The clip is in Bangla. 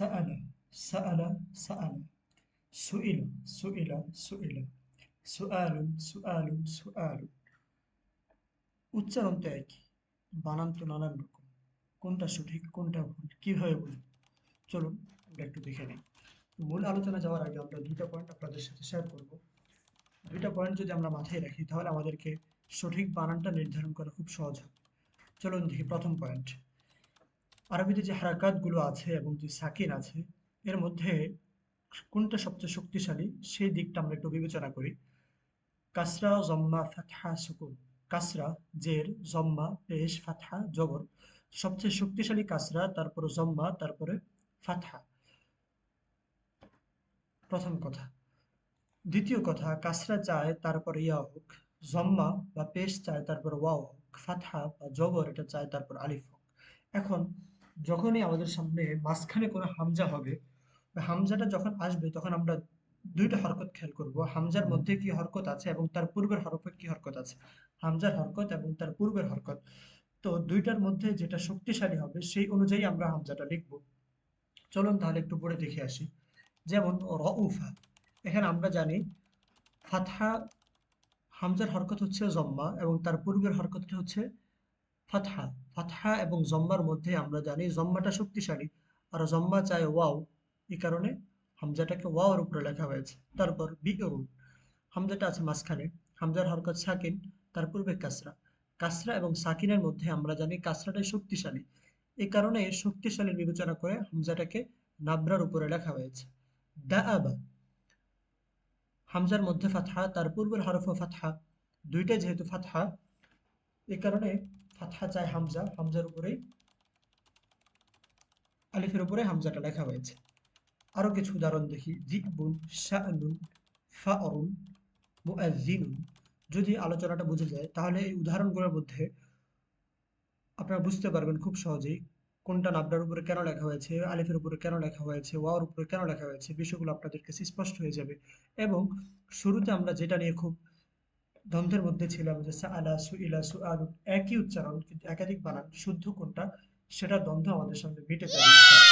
সাআলা সাআলা সাআলা সুইলা সুইলা সুইলা সুআলুন সুআলুন সুআলুন উচ্চারণ তো একই বানান তো নানান রকম। কোনটা সঠিক, কোনটা ভুল, কীভাবে বুঝব চলুন, আমরা একটু দেখে নিই। মূল আলোচনা যাওয়ার আগে আমরা দুইটা পয়েন্ট আপনাদের সাথে শেয়ার করব। দুইটা পয়েন্ট যদি আমরা মাথায় রাখি, তাহলে আমাদেরকে সঠিক বানানটা নির্ধারণ করা খুব সহজ হবে। চলুন দেখি প্রথম পয়েন্ট আরবিতে যে হারাকাতগুলো আছে এবং যে সাকিন আছে, এর মধ্যে কোনটা সবচেয়ে শক্তিশালী, সেই দিকটা আমরা একটু বিবেচনা করি। কাসরা, জম্মা, ফাতহা, সুকুন। কাসরা, জের, জম্মা, পেশ, ফাতহা, জবর। সবচেয়ে শক্তিশালী কাসরা, তারপরে জম্মা, তারপরে ফাতহা। প্রথম কথা। দ্বিতীয় কথা, কাসরা চায় তারপর ইয়া হোক, জম্মা বা পেশ চায় তারপর ওয়াও হোক, ফাতহা বা জবর, এটা চায় তারপর আলিফ হোক। এখন যখনই আমাদের সামনে মাঝখানে কোনো হামজা হবে হামজাটা যখন আসবে, তখন আমরা দুইটা হরকত খেয়াল করব। হামজার মধ্যে কি হরকত আছে এবং তার পূর্বের হরফে কি হরকত আছে? হামজার হরকত এবং তার পূর্বের হরকত। তো দুইটার মধ্যে যেটা শক্তিশালী হবে, সেই অনুযায়ী আমরা হামজাটা লিখব। চলুন তাহলে একটু পড়ে দেখে আসি। যেমন, রউফা। এখানে আমরা জানি, ফাতহা, হামজার হরকত হচ্ছে জম্মা এবং তার পূর্বের হরকতটা হচ্ছে ফাতহা ফাতহা এবং জম্মার মধ্যে আমরা জানি জম্মাটা শক্তিশালী। আর জম্মা চায় ওয়াও, এই কারণে হামজাটাকে ওয়াওর উপরে লেখা হয়েছে। তারপর বিউন হামজাটা আছে মাঝখানে। হামজার হরকত সাকিন, তার পূর্বে কাসরা। কাসরা এবং সাকিনের মধ্যে আমরা জানি কাসরাটাই শক্তিশালী। এই কারণে শক্তিশালী বিবেচনা করে হামজাটাকে নাবরার উপরে লেখা হয়েছে। দাআবা, হামজার মধ্যে ফাতহা, তার পূর্বের হরফ ফাতহা। দুইটাই যেহেতু ফাতহা, এই কারণে ফাতহা চায় হামজা হামজার উপরেই আলিফের উপরে হামজাটা লেখা হয়েছে আরও কিছু উদাহরণ দেখি জিবুন শাআনুন ফাআরুন মুআজ্জিনুন যদি আলোচনাটা বুঝে যায় তাহলে এই উদাহরণগুলোর মধ্যে আপনারা বুঝতে পারবেন খুব সহজেই কোনটা নাবডার উপরে কেন লেখা হয়েছে আলিফের উপরে কেন লেখা হয়েছে ওয়ার উপরে কেন লেখা হয়েছে বিষয়গুলো আপনাদের কাছে স্পষ্ট হয়ে যাবে এবং শুরুতে আমরা যেটা নিয়ে খুব দ্বন্দ্বের মধ্যে ছিলাম যে সাআলা, সুইলা, সুআলু একই উচ্চারণ কিন্তু একাধিক বানান শুদ্ধ কোনটা, সেটা দ্বন্দ্ব আমাদের সামনে মিটে যাবে।